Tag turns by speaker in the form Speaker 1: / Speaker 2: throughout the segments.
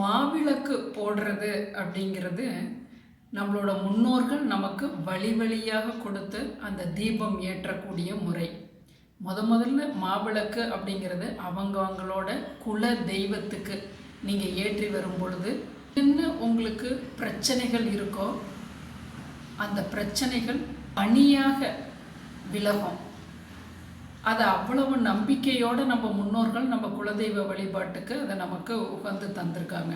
Speaker 1: மாவிளக்கு போடுறது அப்படிங்கிறது நம்மளோட முன்னோர்கள் நமக்கு வழி வழியாக கொடுத்து அந்த தீபம் ஏற்றக்கூடிய முறை. முத முதல்ல மாவிளக்கு அப்படிங்கிறது அவங்க அவங்களோட குல தெய்வத்துக்கு நீங்கள் ஏற்றி வரும் பொழுது என்ன உங்களுக்கு பிரச்சனைகள் இருக்கோ அந்த பிரச்சனைகள் பணியாக விலகும். அதை அவ்வளவு நம்பிக்கையோடு நம்ம முன்னோர்கள் நம்ம குலதெய்வ வழிபாட்டுக்கு அதை நமக்கு உகந்து தந்திருக்காங்க.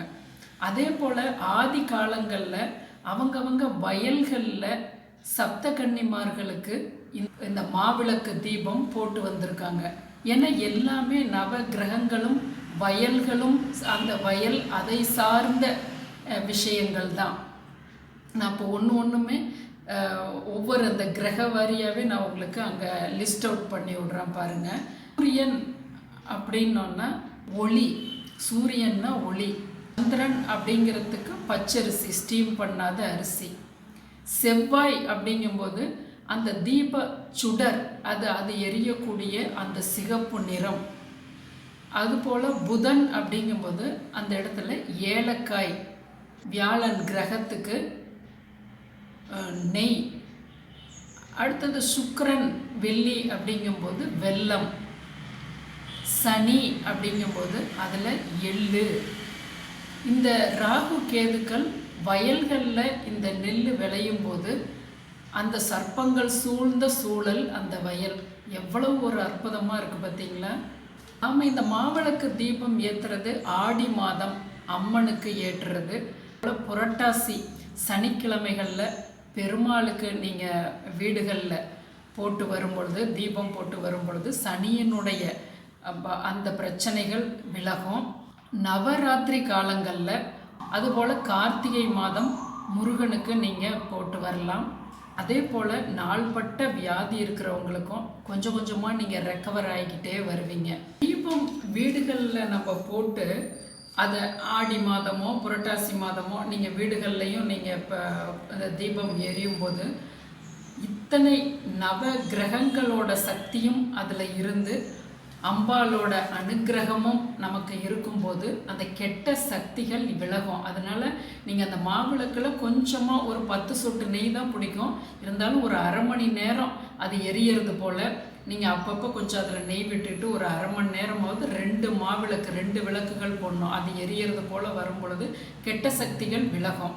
Speaker 1: அதே போல் ஆதி காலங்களில் அவங்கவங்க வயல்களில் சப்த கன்னிமார்களுக்கு இந்த- மாவிளக்கு தீபம் போட்டு வந்திருக்காங்க. ஏன்னா எல்லாமே நவ கிரகங்களும் வயல்களும் அந்த வயல் அதை சார்ந்த விஷயங்கள் தான் நான் இப்போ ஒன்று ஒன்றுமே ஒவ்வொரு அந்த கிரக வாரியாகவே நான் உங்களுக்கு அங்கே லிஸ்ட் அவுட் பண்ணி விட்றேன் பாருங்கள் சூரியன் அப்படின்னோன்னா ஒளி. சூரியன்னா ஒளி. சந்திரன் அப்படிங்கிறதுக்கு பச்சரிசி ஸ்டீம் பண்ணாத அரிசி. செவ்வாய் அப்படிங்கும்போது அந்த தீப சுடர் அது அது எரியக்கூடிய அந்த சிகப்பு நிறம். அதுபோல் புதன் அப்படிங்கும்போது அந்த இடத்துல ஏலக்காய். வியாழன் கிரகத்துக்கு நெய். அடுத்தது சுக்கரன் வெள்ளி அப்படிங்கும்போது வெல்லம் சனி அப்படிங்கும்போது அதில் எள்ளு. இந்த ராகு கேதுக்கள் வயல்களில் இந்த நெல் விளையும் போது அந்த சர்ப்பங்கள் சூழ்ந்த சூழல் அந்த வயல். எவ்வளவு ஒரு அற்புதமாக இருக்குது பார்த்தீங்களா ஆமாம் இந்த மாவிளக்கு தீபம் ஏற்றுறது ஆடி மாதம் அம்மனுக்கு ஏற்றுறது. புரட்டாசி சனிக்கிழமைகளில் பெருமாளுக்கு நீங்கள் வீடுகளில் போட்டு வரும்பொழுது தீபம் போட்டு வரும்பொழுது சனியினுடைய அந்த பிரச்சனைகள் விலகும். நவராத்திரி காலங்களில் அதுபோல் கார்த்திகை மாதம் முருகனுக்கு நீங்கள் போட்டு வரலாம். அதே போல் நாள்பட்ட வியாதி இருக்கிறவங்களுக்கும் கொஞ்சம் கொஞ்சமாக நீங்கள் ரெக்கவர் ஆகிக்கிட்டே வருவீங்க. தீபம் வீடுகளில் நம்ம போட்டு அதை ஆடி மாதமோ புரட்டாசி மாதமோ நீங்கள் வீடுகள்லையும் நீங்கள் இப்போ அந்த தீபம் எரியும் போது இத்தனை நவ கிரகங்களோட சக்தியும் அதில் இருந்து அம்பாளோட அனுக்கிரகமும் நமக்கு இருக்கும்போது அந்த கெட்ட சக்திகள் விலகும். அதனால் நீங்கள் அந்த மாவிளக்கில் கொஞ்சமாக ஒரு பத்து சொட்டு நெய் தான் பிடிக்கும். இருந்தாலும் ஒரு அரை மணி நேரம் அது எரியறது போல் நீங்கள் அப்பப்போ கொஞ்சம் அதில் நெய் விட்டுட்டு ஒரு அரை மணி நேரமாவது ரெண்டு மாவிளக்கு ரெண்டு விளக்குகள் போடணும். அது எரியறது போல் வரும் பொழுது கெட்ட சக்திகள் விலகும்.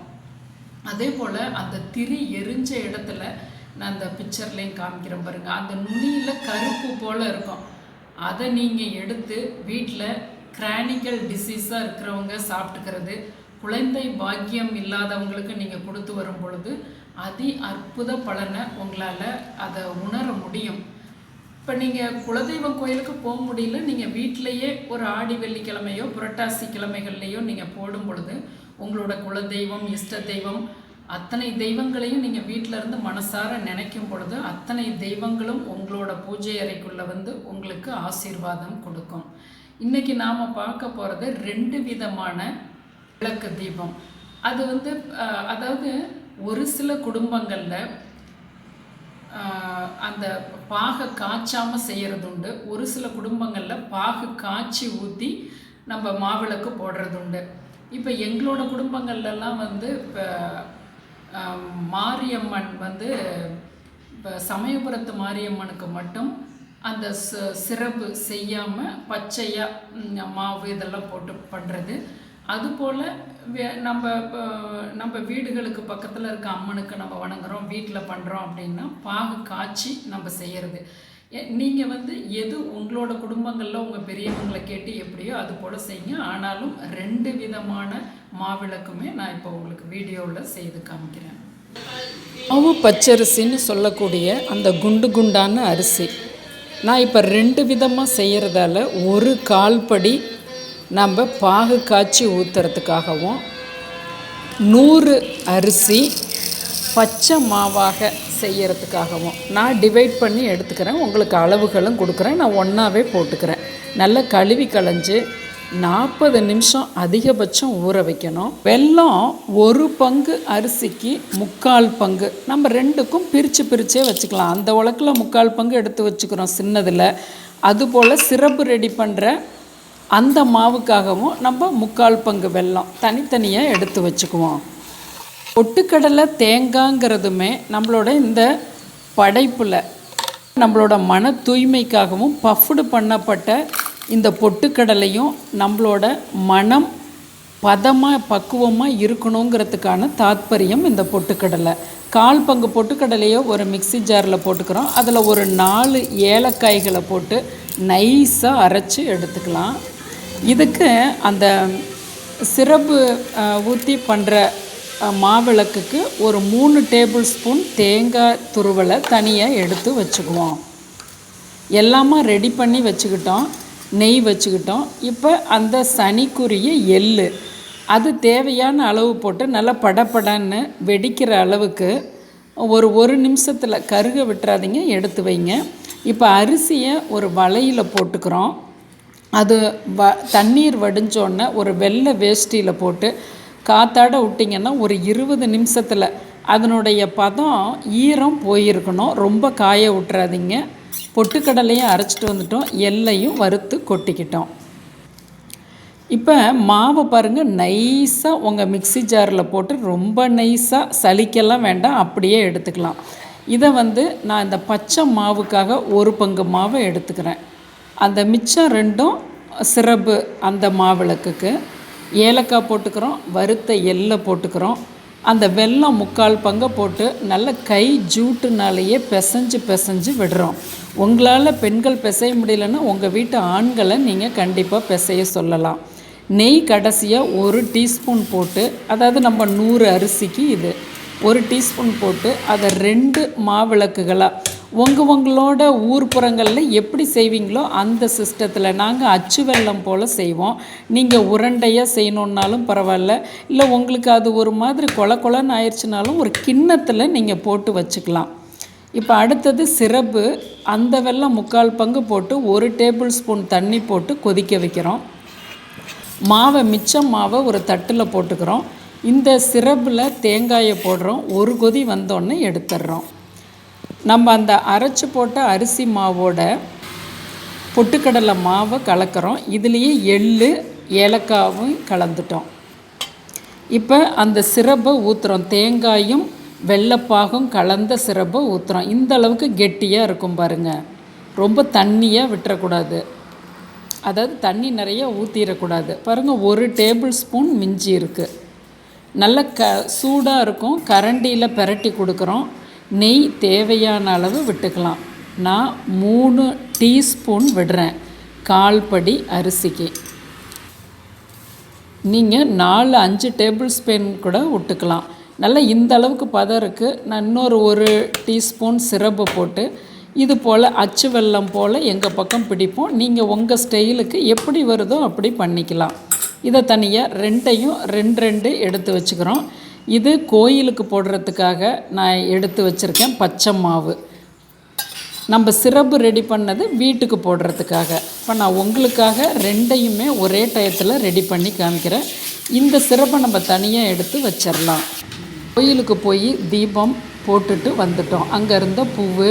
Speaker 1: அதே போல் அந்த திரி எரிஞ்ச இடத்துல நான் அந்த பிக்சர்லேயும் காமிக்கிறேன் பாருங்கள் அந்த நுனியில் கருப்பு போல் இருக்கும். அதை நீங்கள் எடுத்து வீட்டில் கிரானிக்கல் டிசீஸாக இருக்கிறவங்க சாப்பிட்டுக்கிறது குழந்தை பாக்கியம் இல்லாதவங்களுக்கு நீங்கள் கொடுத்து வரும் பொழுது அதி அற்புத பலனை உங்களால் அதை உணர முடியும். இப்போ நீங்கள் குலதெய்வம் கோயிலுக்கு போக முடியல நீங்கள் வீட்டிலையே ஒரு ஆடி வெள்ளிக்கிழமையோ புரட்டாசி கிழமைகள்லையோ நீங்கள் போடும் பொழுது உங்களோட குலதெய்வம் இஷ்ட தெய்வம் அத்தனை தெய்வங்களையும் நீங்கள் வீட்டில் இருந்து மனசார நினைக்கும் பொழுது அத்தனை தெய்வங்களும் உங்களோட பூஜை அறைக்குள்ளே வந்து உங்களுக்கு ஆசீர்வாதம் கொடுக்கும். இன்றைக்கி நாம் பார்க்க போகிறது ரெண்டு விதமான விளக்கு தீபம். அது வந்து அதாவது ஒரு சில குடும்பங்களில் அந்த பாகை காய்ச்சாமல் செய்கிறது உண்டு. ஒரு சில குடும்பங்களில் பாகு காய்ச்சி ஊற்றி நம்ம மாவிளக்கு போடுறது உண்டு. இப்போ எங்களோட குடும்பங்கள்லாம் வந்து இப்போ மாரியம்மன் வந்து இப்போ சமயபுரத்து மாரியம்மனுக்கு மட்டும் அந்த ச- சிறப்பு செய்யாமல் பச்சையாக மாவு இதெல்லாம் போட்டு பண்ணுறது அதுபோல் நம்ம இப்போ நம்ம வீடுகளுக்கு பக்கத்தில் இருக்க அம்மனுக்கு நம்ம வணங்குறோம் வீட்டில் பண்ணுறோம் அப்படின்னா பாகு காய்ச்சி நம்ம செய்கிறது நீங்கள் வந்து எது உங்களோட குடும்பங்களில் உங்கள் பெரியவங்களை கேட்டு எப்படியோ அது போல் செய்யுங்க. ஆனாலும் ரெண்டு விதமான மாவிளக்குமே நான் இப்போ உங்களுக்கு வீடியோவில் செய்து காமிக்கிறேன். அவு பச்சரிசின்னு சொல்லக்கூடிய அந்த குண்டு குண்டான அரிசி. நான் இப்போ ரெண்டு விதமாக செய்கிறதால ஒரு கால்படி நம்ம பாகு காய்ச்சி ஊற்றுறதுக்காகவும் நூறு அரிசி பச்சை மாவாக செய்யறதுக்காகவும் நான் டிவைட் பண்ணி எடுத்துக்கிறேன். உங்களுக்கு அளவுகளும் கொடுக்குறேன். நான் ஒன்றாவே போட்டுக்கிறேன். நல்லா கழுவி களைஞ்சு நாற்பது நிமிஷம் அதிகபட்சம் ஊற வைக்கணும். வெல்லம் ஒரு பங்கு அரிசிக்கு முக்கால் பங்கு. நம்ம ரெண்டுக்கும் பிரித்து பிரித்தே வச்சுக்கலாம். அந்த உலக்கில் முக்கால் பங்கு எடுத்து வச்சுக்கிறோம் சின்னதில். அதுபோல் சிறப்பு ரெடி பண்ணுற அந்த மாவுக்காகவும் நம்ம முக்கால் பங்கு வெல்லம் தனித்தனியாக எடுத்து வச்சுக்குவோம். பொட்டுக்கடலை தேங்காய்ங்கிறதுமே நம்மளோட இந்த படைப்பில் நம்மளோட மன தூய்மைக்காகவும் பஃப்டு பண்ணப்பட்ட இந்த பொட்டுக்கடலையும் நம்மளோட மனம் பதமாக பக்குவமாக இருக்கணுங்கிறதுக்கான தாத்பரியம் இந்த பொட்டுக்கடலை. கால் பங்கு பொட்டுக்கடலையோ ஒரு மிக்ஸி ஜாரில் போட்டுக்கிறோம். அதில் ஒரு நாலு ஏலக்காய்களை போட்டு நைஸாக அரைச்சி எடுத்துக்கலாம். இதுக்கு அந்த சிரப்பு ஊற்றி பண்ணுற மாவிளக்குக்கு ஒரு மூணு டேபிள் ஸ்பூன் தேங்காய் துருவலை தனியாக எடுத்து வச்சுக்குவோம். எல்லாமே ரெடி பண்ணி வச்சுக்கிட்டோம். நெய் வச்சுக்கிட்டோம். இப்போ அந்த சனிக்குரிய எள்ளு அது தேவையான அளவு போட்டு நல்லா படப்படன்னு வெடிக்கிற அளவுக்கு ஒரு ஒரு நிமிஷத்தில் கருக விட்டுறாதீங்க எடுத்து வைங்க. இப்போ அரிசியை ஒரு வலையில் போட்டுக்கிறோம். அது வ தண்ணீர் வடிஞ்சோடனே ஒரு வெள்ளை வேஷ்டியில் போட்டு காத்தாட விட்டிங்கன்னா ஒரு இருபது நிமிஷத்தில் அதனுடைய பதம் ஈரம் போயிருக்கணும். ரொம்ப காய விட்டுறாதீங்க. பொட்டுக்கடலையும் அரைச்சிட்டு வந்துட்டோம். எல்லையும் வறுத்து கொட்டிக்கிட்டோம். இப்போ மாவை பாருங்கள் நைஸாக உங்கள் மிக்சி ஜாரில் போட்டு ரொம்ப நைஸாக சளிக்கெல்லாம் வேண்டாம் அப்படியே எடுத்துக்கலாம். இதை வந்து நான் இந்த பச்சை மாவுக்காக ஒரு பங்கு மாவை எடுத்துக்கிறேன். அந்த மிச்சம் ரெண்டும் சிரப்பு அந்த மாவிளக்குக்கு. ஏலக்காய் போட்டுக்கிறோம் வறுத்த எள்ளை போட்டுக்கிறோம். அந்த வெல்லம் முக்கால் பங்கை போட்டு நல்ல கை ஜூட்டுனாலேயே பிசைஞ்சு பிசைஞ்சு விடுறோம். உங்களால் பெண்கள் பிசைய முடியலன்னா உங்கள் வீட்டு ஆண்களை நீங்கள் கண்டிப்பாக பிசைய சொல்லலாம். நெய் கடைசியாக ஒரு டீஸ்பூன் போட்டு அதாவது நம்ம நூறு அரிசிக்கு இது ஒரு டீஸ்பூன் போட்டு அதை ரெண்டு மாவிளக்குகளாக உங்கள் உங்களோட ஊர்ப்புறங்களில் எப்படி செய்வீங்களோ அந்த சிஸ்டத்தில் நாங்கள் அச்சு வெள்ளம் போல் செய்வோம். நீங்கள் உருண்டையாக செய்யணுன்னாலும் பரவாயில்ல. இல்லை உங்களுக்கு அது ஒரு மாதிரி கொல கொலன்னு ஆயிடுச்சுனாலும் ஒரு கிண்ணத்தில் நீங்கள் போட்டு வச்சுக்கலாம். இப்போ அடுத்தது சிரப்பு. அந்த வெள்ளம் முக்கால் பங்கு போட்டு ஒரு டேபிள் ஸ்பூன் தண்ணி போட்டு கொதிக்க வைக்கிறோம். மாவை மிச்சம் மாவை ஒரு தட்டில் போட்டுக்கிறோம். இந்த சிரப்பில் தேங்காயை போடுறோம். ஒரு கொதி வந்தோடனே எடுத்துடுறோம். நம்ம அந்த அரைச்சி போட்ட அரிசி மாவோட பொட்டுக்கடலை மாவை கலக்கிறோம். இதுலேயே எள் ஏலக்காவும் கலந்துட்டோம். இப்போ அந்த சிரப்பை ஊற்றுறோம் தேங்காயும் வெள்ளைப்பாகும் கலந்த சிரப்பை ஊற்றுறோம் இந்த அளவுக்கு கெட்டியாக இருக்கும் பாருங்கள் ரொம்ப தண்ணியாக விட்டுறக்கூடாது. அதாவது தண்ணி நிறைய ஊற்றிடக்கூடாது பாருங்கள் ஒரு டேபிள் ஸ்பூன் மிஞ்சி இருக்குது நல்ல க சூடாக இருக்கும். கரண்டியில் பெரட்டி கொடுக்குறோம். நெய் தேவையான அளவு விட்டுக்கலாம். நான் மூணு டீஸ்பூன் விடுறேன். கால் படி அரிசிக்கு. நீங்கள் நாலு அஞ்சு டேபிள் ஸ்பூன் கூட விட்டுக்கலாம். நல்லா இந்த அளவுக்கு பதம் இருக்குது நான் இன்னொரு ஒரு டீஸ்பூன் சிரப்பு போட்டு இது போல் அச்சு வெல்லம் போல் எங்கள் பக்கம் பிடிப்போம். நீங்கள் உங்கள் ஸ்டைலுக்கு எப்படி வருதோ அப்படி பண்ணிக்கலாம். இதை தனியாக ரெண்டையும் ரெண்டு ரெண்டு எடுத்து வச்சுக்கிறோம். இது கோயிலுக்கு போடுறதுக்காக நான் எடுத்து வச்சுருக்கேன் பச்சை மாவு. நம்ம சிரப்பு ரெடி பண்ணது வீட்டுக்கு போடுறதுக்காக. இப்போ நான் உங்களுக்காக ரெண்டையுமே ஒரே டயத்தில் ரெடி பண்ணி காமிக்கிறேன். இந்த சிரப்பை நம்ம தனியாக எடுத்து வச்சிடலாம். கோயிலுக்கு போய் தீபம் போட்டுட்டு வந்துட்டோம். அங்கே இருந்த பூவு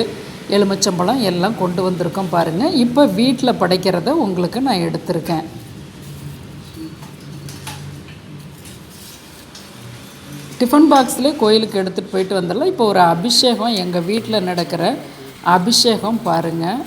Speaker 1: எலுமிச்சம்பழம் எல்லாம் கொண்டு வந்திருக்கோம் பாருங்கள் இப்போ வீட்டில் படைக்கிறத உங்களுக்கு நான் எடுத்திருக்கேன். டிஃபன் பாக்ஸ்லேயே கோயிலுக்கு எடுத்துகிட்டு போயிட்டு வந்துடலாம். இப்போ ஒரு அபிஷேகம் எங்கள் வீட்டில் நடக்கிற அபிஷேகம் பாருங்கள்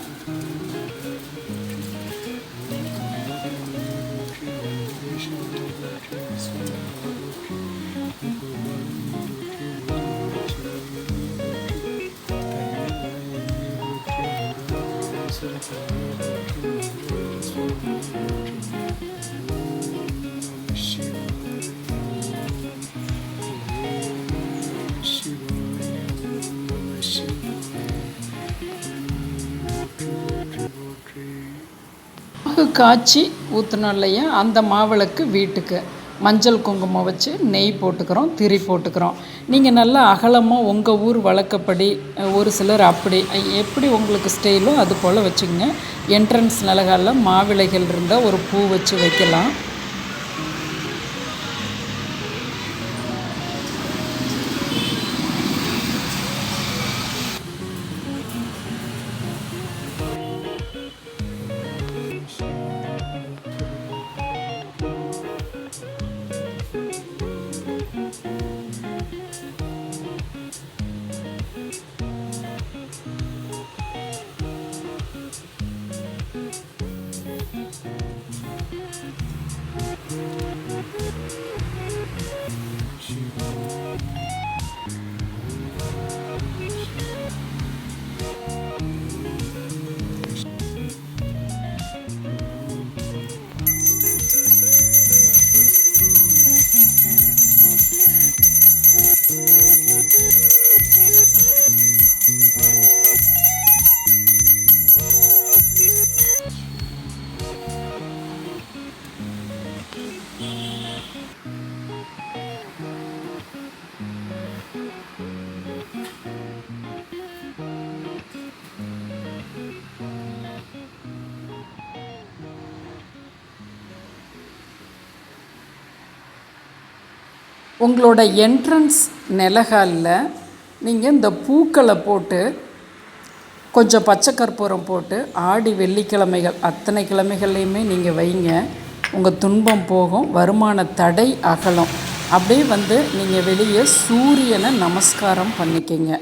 Speaker 1: பாகு காய்ச்சி ஊற்றணும் இல்லையா? அந்த மாவிளக்கு வீட்டுக்கு. மஞ்சள் குங்குமம் வச்சு நெய் போட்டுக்கிறோம் திரி போட்டுக்கிறோம். நீங்கள் நல்லா அகலமாக உங்கள் ஊர் வழக்கப்படி ஒரு சிலர் அப்படி எப்படி உங்களுக்கு ஸ்டைலோ அது போல் வச்சுக்கோங்க. என்ட்ரன்ஸ் நிலகாலில் மாவிளைகள் இருந்தால் ஒரு பூ வச்சு வைக்கலாம். உங்களோட என்ட்ரன்ஸ் நிலகாலில் நீங்கள் இந்த பூக்களை போட்டு கொஞ்சம் பச்சை கற்பூரம் போட்டு ஆடி வெள்ளிக்கிழமைகள் அத்தனை கிழமைகள்லையுமே நீங்கள் வைங்க. உங்கள் துன்பம் போகும் வருமான தடை அகலும். அப்படியே வந்து நீங்கள் வெளியே சூரியனை நமஸ்காரம் பண்ணிக்கிங்க.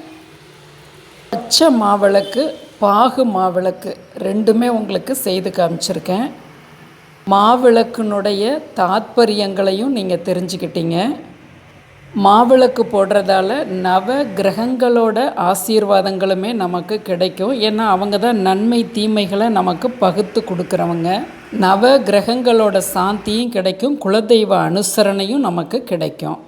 Speaker 1: பச்சை மாவிளக்கு பாகு மாவிளக்கு ரெண்டுமே உங்களுக்கு செய்து காமிச்சிருக்கேன். மாவிளக்குனுடைய தாத்பரியங்களையும் நீங்கள் தெரிஞ்சுக்கிட்டீங்க. மாவிளக்கு போடுறதால நவ கிரகங்களோட ஆசீர்வாதங்களுமே நமக்கு கிடைக்கும். ஏன்னா அவங்க தான் நன்மை தீமைகளை நமக்கு பகுத்து கொடுக்குறவங்க. நவ கிரகங்களோட சாந்தியும் கிடைக்கும். குலதெய்வ அனுசரணையும் நமக்கு கிடைக்கும்.